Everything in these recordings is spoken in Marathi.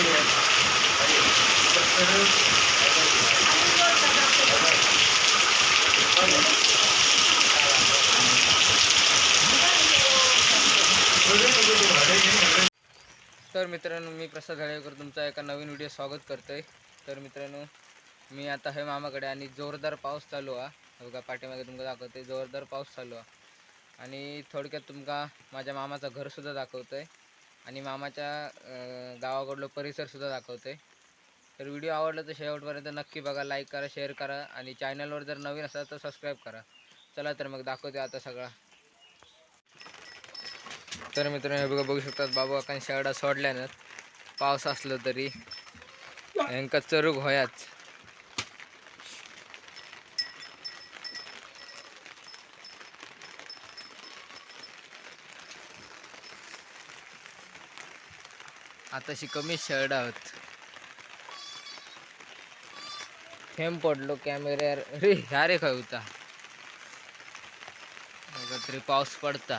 तर मित्रांनो मी प्रसाद हळेकर तुमचा एका नवीन व्हिडिओ स्वागत करतोय. तर मित्रांनो मी आता आहे मामाकडे आणि जोरदार पाऊस चालू आहे. बघा पाठीमागे तुमका दाखवते जोरदार पाऊस चालू आहे. आणि थोडक्यात तुमका माझ्या मामाचं घरसुद्धा दाखवतोय. आणि मामाच्या गावाकडलं परिसरसुद्धा दाखवतोय. तर व्हिडिओ आवडला तर शेवटपर्यंत नक्की बघा लाईक करा शेअर करा आणि चॅनलवर जर नवीन असाल तर सबस्क्राईब करा. चला तर मग दाखवते आता सगळा. तर मित्रांनो हे बघा बघू शकतात बाबू आपण शेरडा सोडल्यानं पाऊस असलं तरी यांका चरूक होयाच. आताशी कमी शर्ट आहोत. थेंब पडलो कॅमेऱ्यावर अरे ह्या रे खय होता तरी पाऊस पडता.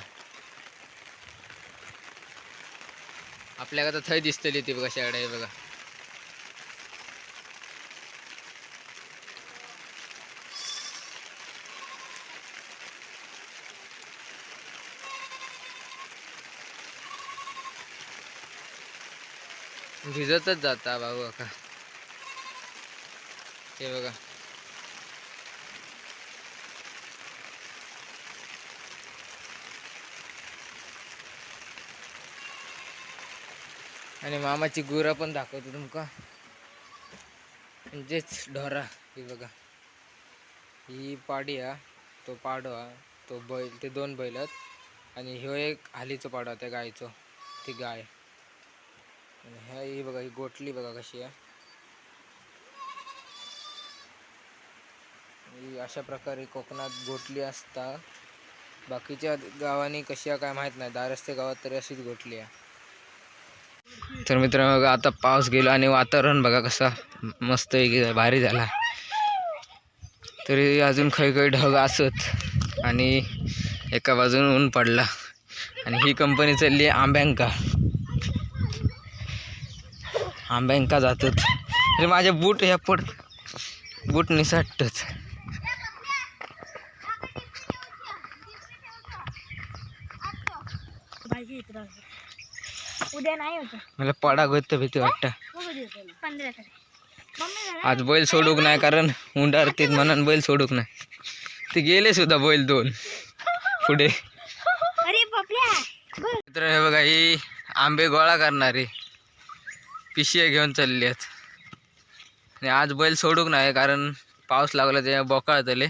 आपल्याला थंय दिसतली ती बघा शेरडा बघा. भिजतच जाता भाऊ अका हे बघा. आणि मामाची गुरा पण दाखवतो तुमका. म्हणजेच ढोरा ही बघा. ही पाडी हा तो पाडो हा तो बैल ते दोन बैल आहेत. आणि ह्यो एक हालीचो पाडो त्या गायचो ती गाय. आणि ह्या ही बघा ही गोठली बघा कशी आहे. अशा प्रकारे कोकणात गोठली असता बाकीच्या गावांनी कशी आहे काय माहीत नाही. दारस्ते गावात तरी अशीच गोठली आहे. तर मित्रांनो बघा आता पाऊस गेला आणि वातावरण बघा कसा मस्त भारी झाला. तरी अजून काही काही ढग असत आणि एका बाजून ऊन पडला. आणि ही कंपनी चालली आहे आंब्यांका. आंब्यांका जातात. अरे माझे बूट ह्या पड बूट निसाटतच. इकडं उद्या नाही होत. मला पडा गोत भीती वाटतं. पंधरा तारीख मम्मी आज बैल सोडूक नाही कारण उंडारतीत म्हणून बैल सोडूक नाही. ते गेले सुद्धा बैल दोन. पुढे. मित्र हे बघा ही आंबे गोळा करणारे. पिशिया घेऊन चालली आहेत. आणि आज बैल सोडूक नाही कारण पाऊस लागला ते बोकाळतले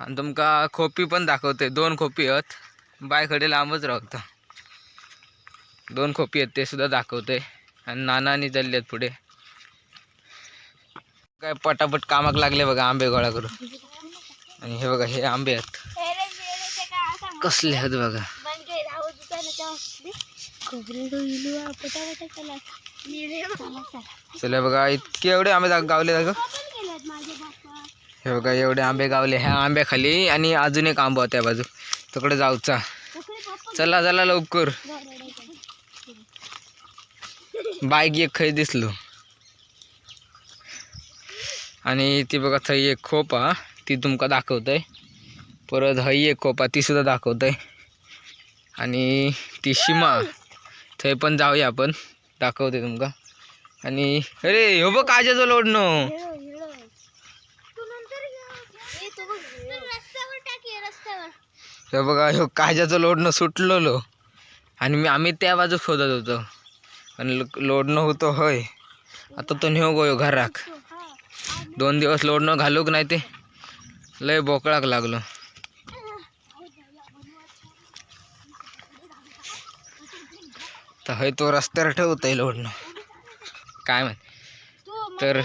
आणि तुमका खोपी पण दाखवते दोन खोपी आहेत. बायकडे लांबच राहतं दोन खोपी आहेत ते सुद्धा दाखवते आणि नानानी चालले आहेत पुढे. काय पटापट कामाक लागले बघा आंबे गोळा करून. आणि हे बघा हे आंबे आहेत. कसले आहेत बघा. चला बघा इतके एवढे आंबे गावले ग हे बघा एवढे आंबे गावले. ह्या आंब्याखाली आणि अजून एक आंबा त्या बाजू. तिकडे जाऊचा. चला चला लवकर. बाईक एक खै दिसलो. आणि ती बघा थंय एक खोप हा ती तुमका दाखवतंय. परत हई एक खोपा ती सुद्धा दाखवतंय. आणि ती शिमा. थंय पण जाऊया आपण. दाखवते तुमका. आणि अरे हो बघ काजाचं लोडणं हे बघा ह्यो काजाचं लोडणं सुटलेलो. आणि मी आम्ही त्या बाजू शोधत होतो. आणि लोडणं होतं होय. आता तो नेऊ गो घराक. दोन दिवस लोडणं घालूक नाही ते. लय बोकळाक लागलो. तर हय तो रस्त्यावर ठेवत आहे लोडणं काय माहीत. तर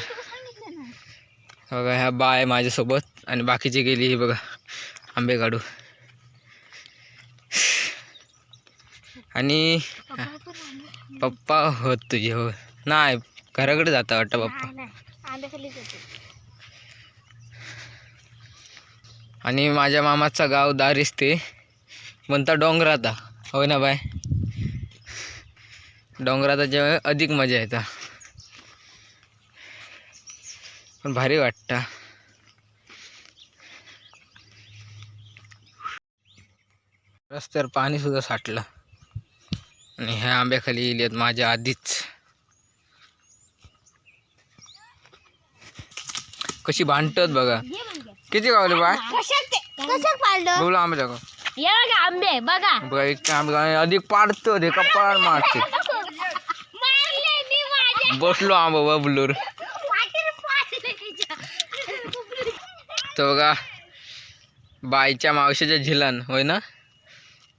बघा ह्या बा आहे माझ्यासोबत आणि बाकीची गेली ही बघा आंबे काढू. आणि पप्पा होत तुझे हो नाही घराकडे जाता वाटतं पप्पा. आणि माझ्या मामाचा गाव दारिस्ते म्हणता डोंगराता होय ना बाय? डोंगरात जेव्हा अधिक मजा येतं. पण भारी वाटतं. रस्त्यावर पाणी सुद्धा साठलं. आणि ह्या आंब्याखाली येईल माझ्या आधीच. कशी भांडतात बघा. किती गावले बोला आंबे बघा आंबे बघा. बघा एक आंबे अधिक पाडतो ते कपाळ मारते बसलो आंबा बबलूर. तो बघा बाईच्या मावशीच्या झिलान होय ना?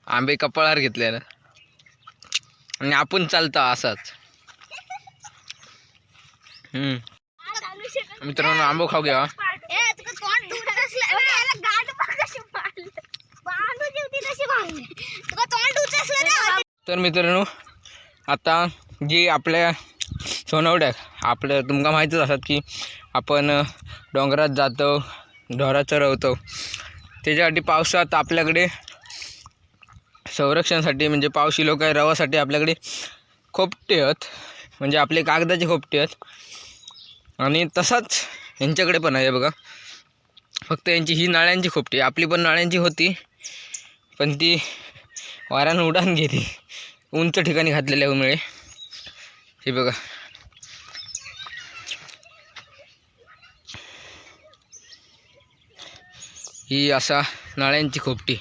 आंबे कपाळावर घेतलेलं आणि आपण चालतो असाच. हम्म. मित्रांनो आंबो खाऊ घ्या. तर मित्रांनो आता जी आपल्या सोनवड्याक आपलं तुमका माहितीच असतात की आपण डोंगरात जातो ढोरात चरवतो. त्याच्यासाठी पावसात आपल्याकडे संरक्षणासाठी म्हणजे पावशी लोक आहे रवासाठी आपल्याकडे खोपटे आहेत. म्हणजे आपले कागदाचे खोपटे आहेत. आणि तसाच यांच्याकडे पण आहे बघा. फक्त यांची ही नाळ्यांची खोपटी आपली पण नाळ्यांची होती पण ती वाऱ्यानं उडान गेली उंच ठिकाणी घातलेल्यामुळे हे बघा. ही असा नळ्यांची खोपटी.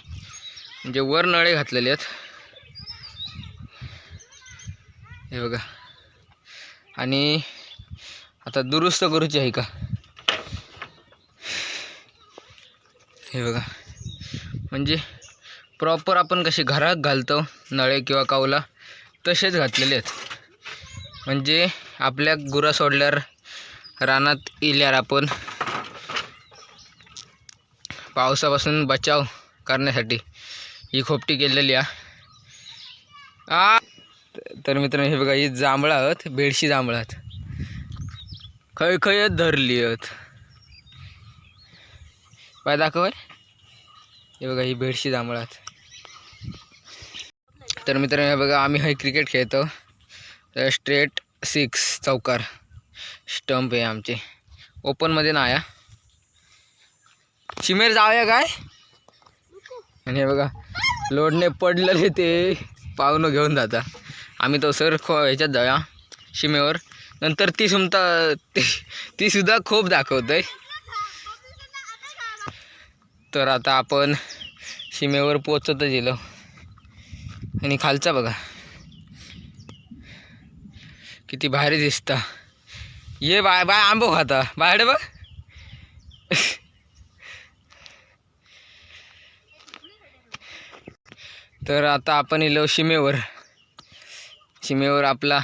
म्हणजे वर नळे घातलेले आहेत. हे बघा. आणि आता दुरुस्त करूची आहे का? हे बघा. म्हणजे प्रॉपर आपण कसे घरात घालतो नळे किंवा कावला तसेच घातलेले आहेत. म्हणजे आपल्या गुरा सोडल्यावर रानात इल्यावर आपण पावसापासून बचाव करण्यासाठी ही खोपटी केलेली आहे. आ! तर मित्रांनो हे बघा ही जांभळं आहेत बेडशी जांभळं आहेत. खय खय धरली आहेत. पाय दाखवाय हे. बघा ही बेडशी जांभळं आहेत. तर मित्रांनो हे बघा आम्ही हे क्रिकेट खेळतो. तर स्ट्रेट सिक्स चौकार. स्टंप आहे आमचे. ओपनमध्ये ना आहे. शिमेर जाऊया काय? आणि बघा लोडने पडलेले ते पाहुणं घेऊन जाता. आम्ही तो सर खो ह्याच्यात जाऊया शिमेवर. नंतर ती सुमता ती ती सुद्धा खूप दाखवत आहे तर आता आपण सीमेवर पोचतच गेलो. आणि खालचा बघा. किती भारी दिसता. ये बाय बाय आंबो खाता. बाहेर बघ. तर आता आपण इलो सीमेवर सीमेवर आपला